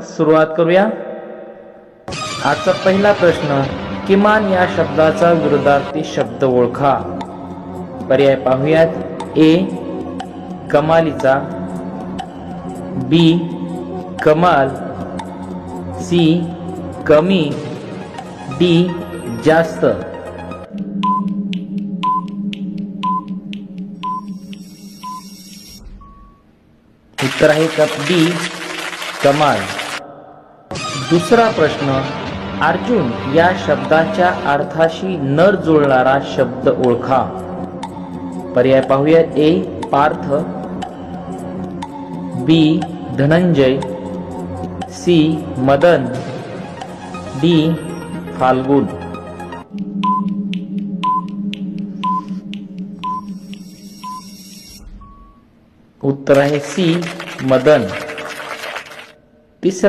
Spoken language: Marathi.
सुरुवात करूया. आजचा पहिला प्रश्न किमान या शब्दाचा विरोधार्थी शब्द ओळखा. पर्याय पाहूयात. ए कमालीचा. बी कमाल. सी कमी. डी जास्त. उत्तर आहे का? डी कमाल. दुसरा प्रश्न अर्जुन या शब्दाच्या अर्थाशी नर जुळणारा शब्द ओळखा. पर्याय पाहूया A Partha B Dhananjay C Madan D Phalgun. उत्तर आहे सी मदन. तिसरा